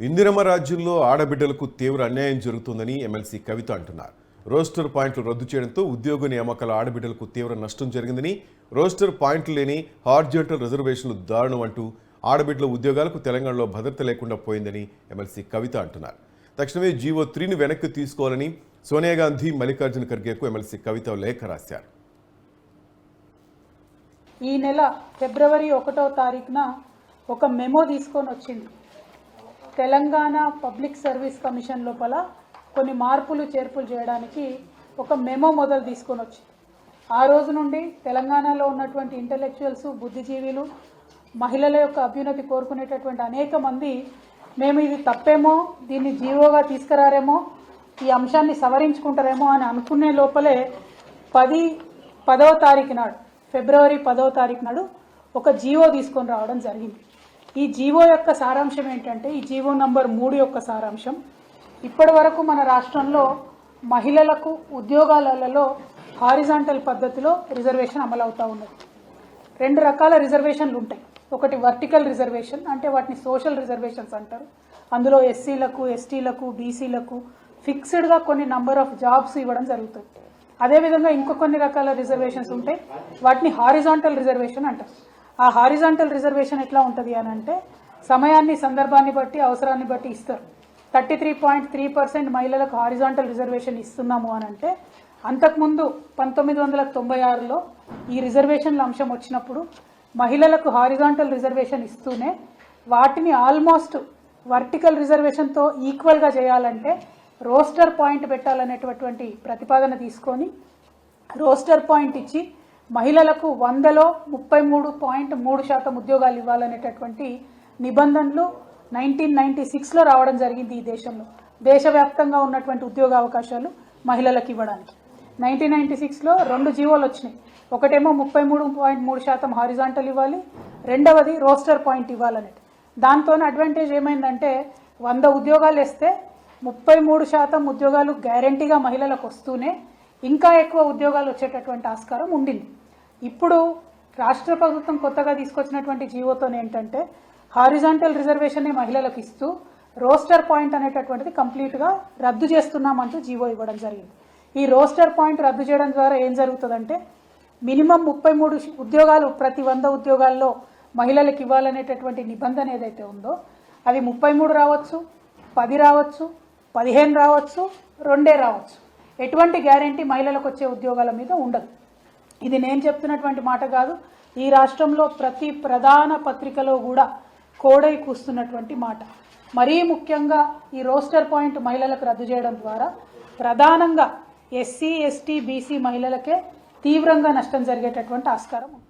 ఇందిరమ్మ రాజ్యంలో ఆడబిడ్డలకు తీవ్ర అన్యాయం జరుగుతుందని ఎమ్మెల్సీ కవిత అంటున్నారు. రోస్టర్ పాయింట్లు రద్దు చేయడంతో ఉద్యోగ నియామకాల ఆడబిడ్డలకు తీవ్ర నష్టం జరిగిందని రోస్టర్ పాయింట్లు లేని హార్జెంటల్ రిజర్వేషన్లు దారుణం అంటూ ఆడబిడ్డల ఉద్యోగాలకు తెలంగాణలో భద్రత లేకుండా పోయిందని ఎమ్మెల్సీ కవిత అంటున్నారు. తక్షణమే జీవో త్రీని వెనక్కి తీసుకోవాలని సోనియా గాంధీ మల్లికార్జున ఖర్గేకు ఎమ్మెల్సీ కవిత లేఖ రాశారు. ఈ నెల ఫిబ్రవరి ఒకటో తారీఖున ఒక మెమో తీసుకొని వచ్చింది. తెలంగాణ పబ్లిక్ సర్వీస్ కమిషన్ లోపల కొన్ని మార్పులు చేర్పులు చేయడానికి ఒక మెమో మొదలు తీసుకొని వచ్చింది ఆ రోజు నుండి తెలంగాణలో ఉన్నటువంటి ఇంటలెక్చువల్స్ బుద్ధిజీవులు మహిళల యొక్క అభ్యున్నతి కోరుకునేటటువంటి అనేక మంది మేము ఇది తప్పేమో దీన్ని జీవోగా తీసుకురారేమో ఈ అంశాన్ని సవరించుకుంటారేమో అని అనుకునే లోపలే పది పదవ తారీఖు నాడు ఫిబ్రవరి పదవ తారీఖు నాడు ఒక జీవో తీసుకొని రావడం జరిగింది. ఈ జీవో యొక్క సారాంశం ఏంటంటే ఈ జీవో నంబర్ మూడు యొక్క సారాంశం. ఇప్పటి వరకు మన రాష్ట్రంలో మహిళలకు ఉద్యోగాలలో హారిజాంటల్ పద్ధతిలో రిజర్వేషన్ అమలవుతూ ఉన్నది. రెండు రకాల రిజర్వేషన్లు ఉంటాయి. ఒకటి వర్టికల్ రిజర్వేషన్ అంటే వాటిని సోషల్ రిజర్వేషన్స్ అంటారు. అందులో ఎస్సీలకు ఎస్టీలకు బీసీలకు ఫిక్స్డ్గా కొన్ని నంబర్ ఆఫ్ జాబ్స్ ఇవ్వడం జరుగుతుంది. అదేవిధంగా ఇంకో కొన్ని రకాల రిజర్వేషన్స్ ఉంటాయి. వాటిని హారిజాంటల్ రిజర్వేషన్ అంటారు. ఆ హారిజాంటల్ రిజర్వేషన్ ఎట్లా ఉంటుంది అని అంటే సమయాన్ని సందర్భాన్ని బట్టి అవసరాన్ని బట్టి ఇస్తారు. Thirty three point three percent మహిళలకు హారిజాంటల్ రిజర్వేషన్ ఇస్తున్నాము అని అంటే అంతకుముందు పంతొమ్మిది వందల తొంభై ఆరులో ఈ రిజర్వేషన్ల అంశం వచ్చినప్పుడు మహిళలకు హారిజాంటల్ రిజర్వేషన్ ఇస్తూనే వాటిని ఆల్మోస్ట్ వర్టికల్ రిజర్వేషన్తో ఈక్వల్గా చేయాలంటే రోస్టర్ పాయింట్ పెట్టాలనేటటువంటి ప్రతిపాదన తీసుకొని రోస్టర్ పాయింట్ ఇచ్చి మహిళలకు వందలో ముప్పై మూడు పాయింట్ మూడు శాతం ఉద్యోగాలు ఇవ్వాలనేటటువంటి నిబంధనలు నైన్టీన్ నైన్టీ సిక్స్లో రావడం జరిగింది ఈ దేశంలో. దేశవ్యాప్తంగా ఉన్నటువంటి ఉద్యోగ అవకాశాలు మహిళలకు ఇవ్వడానికి. నైన్టీన్ నైన్టీ సిక్స్లో రెండు జీవోలు వచ్చినాయి. ఒకటేమో ముప్పై మూడు పాయింట్ మూడు శాతం హారిజాంటల్ ఇవ్వాలి రెండవది రోస్టర్ పాయింట్ ఇవ్వాలనేది. దాంతో అడ్వాంటేజ్ ఏమైందంటే వంద ఉద్యోగాలు వేస్తే ముప్పై మూడు శాతం ఉద్యోగాలు గ్యారంటీగా మహిళలకు వస్తూనే ఇంకా ఎక్కువ ఉద్యోగాలు వచ్చేటటువంటి ఆస్కారం ఉండింది. ఇప్పుడు రాష్ట్ర ప్రభుత్వం కొత్తగా తీసుకొచ్చినటువంటి జీవోతో ఏంటంటే హారిజాంటల్ రిజర్వేషన్ని మహిళలకు ఇస్తూ రోస్టర్ పాయింట్ అనేటటువంటిది కంప్లీట్గా రద్దు చేస్తున్నామంటూ జీవో ఇవ్వడం జరిగింది. ఈ రోస్టర్ పాయింట్ రద్దు చేయడం ద్వారా ఏం జరుగుతుందంటే మినిమం ముప్పై మూడు ఉద్యోగాలు ప్రతి వంద ఉద్యోగాల్లో మహిళలకు ఇవ్వాలనేటటువంటి నిబంధన ఏదైతే ఉందో అవి ముప్పై మూడు రావచ్చు పది రావచ్చు పదిహేను రావచ్చు రెండే రావచ్చు. ఎటువంటి గ్యారంటీ మహిళలకు వచ్చే ఉద్యోగాల మీద ఉండదు. ఇది నేను చెప్తున్నటువంటి మాట కాదు. ఈ రాష్ట్రంలో ప్రతి ప్రధాన పత్రికలో కూడా కోడై కూస్తున్నటువంటి మాట. మరీ ముఖ్యంగా ఈ రోస్టర్ పాయింట్ మహిళలకు రద్దు చేయడం ద్వారా ప్రధానంగా ఎస్సీ ఎస్టీ బీసీ మహిళలకే తీవ్రంగా నష్టం జరిగేటటువంటి ఆస్కారం ఉంది.